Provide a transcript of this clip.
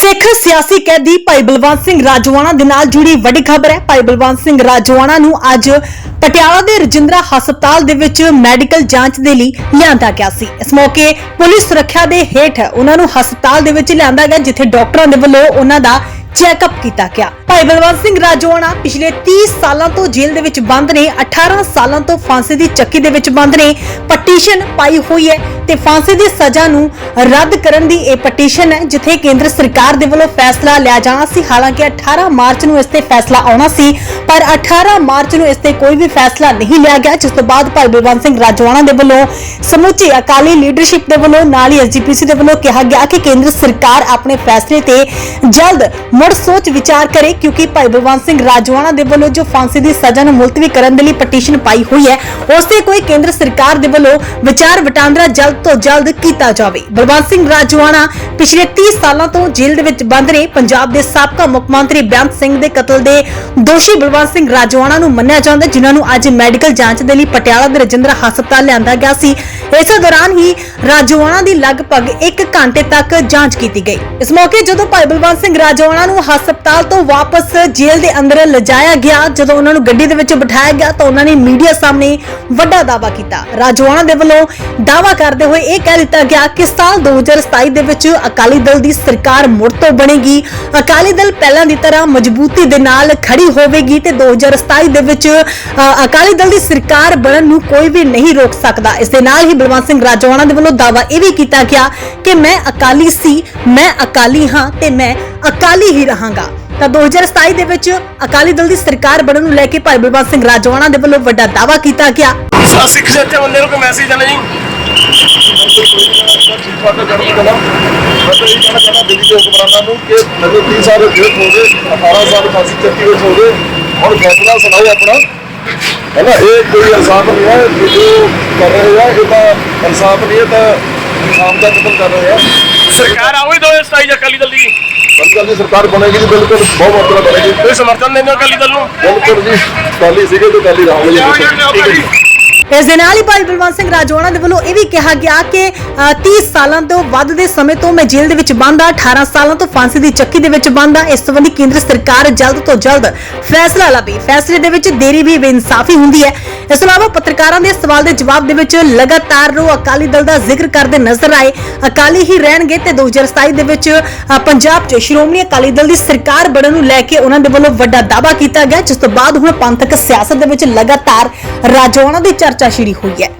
ਸਿੱਖ ਸਿਆਸੀ ਕੈਦੀ ਭਾਈ ਬਲਵੰਤ ਸਿੰਘ ਰਾਜਵਾਨਾ ਦੇ ਨਾਲ ਜੁੜੀ ਵੱਡੀ ਖਬਰ ਹੈ। ਭਾਈ ਬਲਵੰਤ ਸਿੰਘ ਰਾਜਵਾਨਾ ਨੂੰ ਅੱਜ ਪਟਿਆਲਾ ਦੇ ਰਜਿੰਦਰਾ ਹਸਪਤਾਲ ਦੇ ਵਿੱਚ ਮੈਡੀਕਲ ਜਾਂਚ ਦੇ ਲਈ ਲਿਆਂਦਾ ਗਿਆ ਸੀ। ਇਸ ਮੌਕੇ ਪੁਲਿਸ ਸੁਰੱਖਿਆ ਦੇ ਹੇਠ ਉਹਨਾਂ ਨੂੰ ਹਸਪਤਾਲ ਦੇ ਵਿੱਚ ਲਿਆਂਦਾ ਗਿਆ, ਜਿੱਥੇ ਡਾਕਟਰਾਂ ਦੇ ਵੱਲੋਂ ਉਹਨਾਂ ਦਾ ਚੈੱਕਅਪ ਕੀਤਾ ਗਿਆ। ਭਾਈ ਬਲਵੰਤ ਸਿੰਘ ਰਾਜਵਾਨਾ ਪਿਛਲੇ 30 ਸਾਲਾਂ ਤੋਂ ਜੇਲ੍ਹ ਦੇ ਵਿੱਚ ਬੰਦ ਨੇ 18 ਸਾਲਾਂ ਤੋਂ ਫਾਂਸੀ ਦੀ ਚੱਕੀ ਦੇ ਵਿੱਚ ਬੰਦ ਨੇ। ਪਟੀਸ਼ਨ ਪਾਈ ਹੋਈ ਹੈ। ਤੇ ਫਾਂਸੀ ਦੀ ਸਜ਼ਾ ਨੂੰ ਰੱਦ ਕਰਨ ਦੀ ਇਹ ਪਟੀਸ਼ਨ ਹੈ, ਜਿੱਥੇ ਕੇਂਦਰ ਸਰਕਾਰ ਦੇ ਵੱਲੋਂ ਫੈਸਲਾ ਲਿਆ ਜਾਣਾ ਸੀ। ਹਾਲਾਂਕਿ 18 ਮਾਰਚ ਨੂੰ ਇਸ ਤੇ ਫੈਸਲਾ ਆਉਣਾ ਸੀ, ਪਰ 18 ਮਾਰਚ ਨੂੰ ਇਸ ਤੇ ਕੋਈ ਵੀ ਫੈਸਲਾ ਨਹੀਂ ਲਿਆ ਗਿਆ, ਜਿਸ ਤੋਂ ਬਾਅਦ ਭਾਈ ਬਲਵੰਤ ਸਿੰਘ ਰਾਜਵਾਨਾ ਦੇ ਵੱਲੋਂ ਸਮੁੱਚੀ ਅਕਾਲੀ ਲੀਡਰਸ਼ਿਪ ਦੇ ਵੱਲੋਂ, ਨਾਲ ਹੀ ਐਸਜੀਪੀਸੀ ਦੇ ਵੱਲੋਂ ਕਿਹਾ ਗਿਆ ਕਿ ਕੇਂਦਰ ਸਰਕਾਰ ਆਪਣੇ ਫੈਸਲੇ ਤੇ ਜਲਦ ਮੁੜ ਸੋਚ ਵਿਚਾਰ ਕਰੇ, ਕਿਉਂਕਿ ਭਾਈ ਬਲਵੰਤ ਸਿੰਘ ਰਾਜਵਾਨਾ ਦੇ ਵੱਲੋਂ ਜੋ ਫਾਂਸੀ ਦੀ ਸਜ਼ਾ ਨੂੰ ਮੁਲਤਵੀ ਕਰਨ ਦੇ ਲਈ ਪਟੀਸ਼ਨ ਪਾਈ ਹੋਈ ਹੈ, ਉਸ ਤੇ ਕੋਈ ਕੇਂਦਰ ਸਰਕਾਰ ਦੇ ਵੱਲੋਂ ਵਿਚਾਰ ਵਟਾਂਦਰਾ ਜਲਦ ਤੋਂ ਜਲਦ ਕੀਤਾ ਜਾਵੇ। ਬਲਵੰਤ ਸਿੰਘ ਰਾਜਵਾਨਾ ਪਿਛਲੇ 30 ਸਾਲਾਂ ਤੋਂ ਜੇਲ੍ਹ ਦੇ ਵਿੱਚ ਬੰਦ ਨੇ। ਪੰਜਾਬ ਦੇ ਸਾਬਕਾ ਮੁੱਖ ਮੰਤਰੀ ਬੇਅੰਤ ਸਿੰਘ ਦੇ ਕਤਲ ਦੇ ਦੋਸ਼ੀ ਬਲਵੰਤ ਸਿੰਘ ਰਾਜਵਾਨਾ ਨੂੰ ਮੰਨਿਆ ਜਾਂਦਾ ਜਿਨ੍ਹਾਂ ਨੂੰ ਅੱਜ ਮੈਡੀਕਲ ਜਾਂਚ ਦੇ ਲਈ ਪਟਿਆਲਾ ਦੇ ਰਜਿੰਦਰਾ ਹਸਪਤਾਲ ਲਿਆਂਦਾ ਗਿਆ ਸੀ। ਇਸੇ ਦੌਰਾਨ ਹੀ ਰਾਜਵਾਨਾ ਦੀ ਲਗਭਗ 1 ਘੰਟੇ ਤੱਕ ਜਾਂਚ ਕੀਤੀ ਗਈ। ਇਸ ਮੌਕੇ ਜਦੋਂ ਭਾਈ ਬਲਵੰਤ ਸਿੰਘ ਰਾਜਵਾਨਾ ਨੂੰ ਹਸਪਤਾਲ ਤੋਂ ਵਾਪਸ ਜੇਲ੍ਹ ਦੇ ਅੰਦਰ ਲਿਜਾਇਆ ਗਿਆ, ਜਦੋਂ ਉਹਨਾਂ ਨੂੰ ਗੱਡੀ ਦੇ ਵਿੱਚ ਬਿਠਾਇਆ ਗਿਆ ਤਾਂ ਉਹਨਾਂ ਨੇ ਮੀਡੀਆ ਸਾਹਮਣੇ ਵੱਡਾ ਦਾਅਵਾ ਕੀਤਾ। ਰਾਜਵਾਨਾ ਦੇ ਵੱਲੋਂ ਦਾਅਵਾ ਕਰਦੇ ਹੋਏ ਇਹ ਕਹਿ ਦਿੱਤਾ ਗਿਆ ਕਿ ਸਾਲ 2027 ਦੇ ਵਿੱਚ ਅਕਾਲੀ ਦਲ ਦੀ ਸਰਕਾਰ ਮੁੜ ਤੋਂ ਬਣੇਗੀ। ਅਕਾਲੀ ਦਲ ਪਹਿਲਾਂ ਦੀ ਤਰ੍ਹਾਂ ਮਜ਼ਬੂਤੀ ਦੇ ਨਾਲ ਖੜੀ ਹੋਵੇਗੀ ਤੇ 2027 ਦੇ ਵਿੱਚ ਅਕਾਲੀ ਦਲ ਦੀ ਸਰਕਾਰ ਬਣਨ ਨੂੰ ਕੋਈ ਵੀ ਨਹੀਂ ਰੋਕ ਸਕਦਾ। ਇਸ ਦੇ ਨਾਲ ਹੀ ਬਲਵੰਤ ਸਿੰਘ ਰਾਜਵਾਨਾ ਦੇ ਵੱਲੋਂ ਦਾਅਵਾ ਇਹ ਵੀ ਕੀਤਾ ਗਿਆ ਕਿ ਮੈਂ ਅਕਾਲੀ ਸੀ, ਮੈਂ ਅਕਾਲੀ ਹਾਂ ਤੇ ਮੈਂ ਅਕਾਲੀ ਹੀ ਰਹਾਂਗਾ। ਤਾਂ 2027 ਦੇ ਵਿੱਚ ਅਕਾਲੀ ਦਲ ਦੀ ਸਰਕਾਰ ਬਣਨ ਨੂੰ ਲੈ ਕੇ ਭਾਈ ਬਲਵੰਤ ਸਿੰਘ ਰਾਜਵਾਨਾ ਦੇ ਵੱਲੋਂ ਵੱਡਾ ਦਾਅਵਾ ਕੀਤਾ ਗਿਆ। ਸਿੱਖ ਸੱਚੇ ਬੰਦੇ ਨੂੰ ਕੋਈ ਮੈਸੇਜ ਆਣਾ ਜੀ। ਦਿਨ ਆ। ਮੈਂ ਤਾਂ ਇਹ ਕਹਿਣਾ ਚਾਹੁੰਦਾ ਦਿੱਲੀ ਦੇ। ਹੁਕਮਰਾਨਾਂ ਨੂੰ ਕਿ ਮੈਨੂੰ 30 ਸਾਲ ਜੇਲ੍ਹ ਹੋ ਗਏ 18 ਸਾਲ ਫਾਂਸੀ ਚੱਕੀ ਵਿੱਚ ਹੋ ਗਏ ਹੁਣ ਫੈਸਲਾ ਸੁਣਾਓ ਆਪਣਾ ਹੈ ਨਾ? ਇਹ ਕੋਈ ਇਨਸਾਫ ਨਹੀਂ ਹੈ ਕਿ ਜੋ ਕਰ ਰਹੇ ਆ ਇਹ ਤਾਂ ਇਨਸਾਫ ਨਹੀਂ ਹੈ ਤਾਂ ਆਮ ਦਾ ਕਤਲ ਕਰ ਰਹੇ ਆ ਸਰਕਾਰ ਆਉਈ 2027 ਚ ਅਕਾਲੀ ਦਲ ਦੀ ਦੀ ਸਰਕਾਰ ਬਣੇਗੀ ਜੀ ਬਿਲਕੁਲ ਬਹੁਤ ਮਾਤਰਾ ਬਣੇਗੀ ਕੋਈ ਸਮਰਥਨ ਦਿੰਦੇ ਹੋ ਅਕਾਲੀ ਦਲ ਨੂੰ ਬਿਲਕੁਲ ਜੀ ਕਾਲੀ ਸੀਗੇ ਤੇ ਕਾਲੀ ਰਹਾਂਗੇ ਜੀ ਠੀਕ ਹੈ ਜੀ ਇਸ ਦੇ ਨਾਲ ਹੀ ਭਾਈ ਬਲਵੰਤ ਸਿੰਘ ਰਾਜਵਾਨਾ ਦੇ ਵੱਲੋਂ ਇਹ ਵੀ ਕਿਹਾ ਗਿਆ ਕਿ ਅ, 30 ਸਾਲਾਂ ਤੋਂ ਵੱਧ ਦੇ ਸਮੇਂ ਤੋਂ ਮੈਂ ਜੇਲ੍ਹ ਦੇ ਵਿੱਚ ਬੰਦ ਆ 18 ਸਾਲਾਂ ਤੋਂ ਫਾਂਸੀ ਦੀ ਚੱਕੀ ਦੇ ਵਿੱਚ ਬੰਦ ਆ। ਇਸ ਸੰਬੰਧੀ ਕੇਂਦਰ ਸਰਕਾਰ ਜਲਦ ਤੋਂ ਜਲਦ ਫੈਸਲਾ ਲਵੇ ਫੈਸਲੇ ਦੇ ਵਿੱਚ ਦੇਰੀ ਵੀ ਬੇਇਨਸਾਫੀ ਹੁੰਦੀ ਹੈ। ਇਸ ਤੋਂ ਇਲਾਵਾ ਪੱਤਰਕਾਰਾਂ ਦੇ ਸਵਾਲ ਦੇ ਜਵਾਬ ਦੇ ਵਿੱਚ ਲਗਾਤਾਰ ਉਹ ਅਕਾਲੀ ਦਲ ਦਾ ਜ਼ਿਕਰ ਕਰਦੇ ਨਜ਼ਰ ਆਏ। ਅਕਾਲੀ ਹੀ ਰਹਿਣਗੇ ਤੇ 2027 ਦੇ ਵਿੱਚ ਪੰਜਾਬ 'ਚ ਸ਼੍ਰੋਮਣੀ ਅਕਾਲੀ ਦਲ ਦੀ ਸਰਕਾਰ ਬਣਨ ਨੂੰ ਲੈ ਕੇ ਉਹਨਾਂ ਦੇ ਵੱਲੋਂ ਵੱਡਾ ਦਾਅਵਾ ਕੀਤਾ ਗਿਆ ਜਿਸ ਤੋਂ ਬਾਅਦ ਹੁਣ ਪੰਥਕ ਸਿਆਸਤ ਦੇ ਵਿੱਚ ਲਗਾਤਾਰ ਰਾਜਵਾਨਾ ਦੀ ਚਰਚਾ ਛਿੜੀ ਹੋਈ ਹੈ